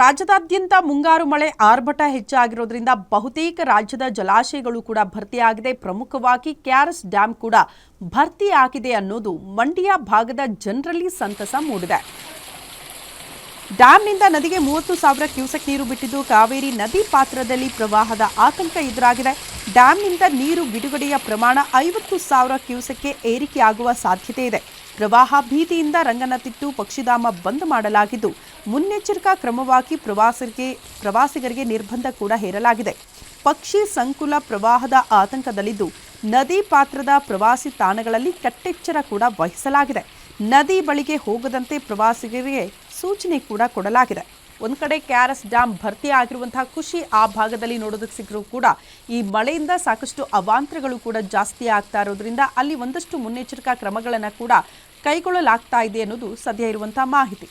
ರಾಜ್ಯದಾದ್ಯಂತ ಮುಂಗಾರು ಮಳೆ ಆರ್ಭಟ ಹೆಚ್ಚಾಗಿರೋದ್ರಿಂದ ಬಹುತೇಕ ರಾಜ್ಯದ ಜಲಾಶಯಗಳು ಕೂಡ ಭರ್ತಿಯಾಗಿದೆ. ಪ್ರಮುಖವಾಗಿ ಕ್ಯಾರಸ್ ಡ್ಯಾಂ ಕೂಡ ಭರ್ತಿಯಾಗಿದೆ ಅನ್ನೋದು ಮಂಡ್ಯ ಭಾಗದ ಜನರಲ್ಲಿ ಸಂತಸ ಮೂಡಿದೆ. ಡ್ಯಾಂನಿಂದ ನದಿಗೆ ಮೂವತ್ತು ಸಾವಿರ ಕ್ಯೂಸೆಕ್ ನೀರು ಬಿಟ್ಟಿದ್ದು, ಕಾವೇರಿ ನದಿ ಪಾತ್ರದಲ್ಲಿ ಪ್ರವಾಹದ ಆತಂಕ ಎದುರಾಗಿದೆ. ಡ್ಯಾಂನಿಂದ ನೀರು ಬಿಡುಗಡೆಯ ಪ್ರಮಾಣ ಐವತ್ತು ಸಾವಿರ ಕ್ಯೂಸೆಕ್ಗೆ ಏರಿಕೆಯಾಗುವ ಸಾಧ್ಯತೆ ಇದೆ. ಪ್ರವಾಹ ಭೀತಿಯಿಂದ ರಂಗನತಿಟ್ಟು ಪಕ್ಷಿಧಾಮ ಬಂದ್ ಮಾಡಲಾಗಿದ್ದು, ಮುನ್ನೆಚ್ಚರಿಕಾ ಕ್ರಮವಾಗಿ ಪ್ರವಾಸಿಗರಿಗೆ ಪ್ರವಾಸಿಗರಿಗೆ ನಿರ್ಬಂಧ ಕೂಡ ಹೇರಲಾಗಿದೆ. ಪಕ್ಷಿ ಸಂಕುಲ ಪ್ರವಾಹದ ಆತಂಕದಲ್ಲಿದ್ದು, ನದಿ ಪಾತ್ರದ ಪ್ರವಾಸಿ ತಾಣಗಳಲ್ಲಿ ಕಟ್ಟೆಚ್ಚರ ಕೂಡ ವಹಿಸಲಾಗಿದೆ. ನದಿ ಬಳಿಗೆ ಹೋಗದಂತೆ ಪ್ರವಾಸಿಗರಿಗೆ ಸೂಚನೆ ಕೂಡ ಕೊಡಲಾಗಿದೆ. ಒಂದು ಕಡೆ ಕ್ಯಾರಸ್ ಡ್ಯಾಮ್ ಭರ್ತಿ ಆಗಿರುವಂತಹ ಖುಷಿ ಆ ಭಾಗದಲ್ಲಿ ನೋಡೋದಕ್ಕೆ ಸಿಕ್ಕರೂ ಕೂಡ ಈ ಮಳೆಯಿಂದ ಸಾಕಷ್ಟು ಅವಾಂತರಗಳು ಕೂಡ ಜಾಸ್ತಿ ಆಗ್ತಾ ಇರೋದ್ರಿಂದ ಅಲ್ಲಿ ಒಂದಷ್ಟು ಮುನ್ನೆಚ್ಚರಿಕಾ ಕ್ರಮಗಳನ್ನು ಕೂಡ ಕೈಗೊಳ್ಳಲಾಗ್ತಾ ಇದೆ ಅನ್ನೋದು ಸದ್ಯ ಇರುವಂತಹ ಮಾಹಿತಿ.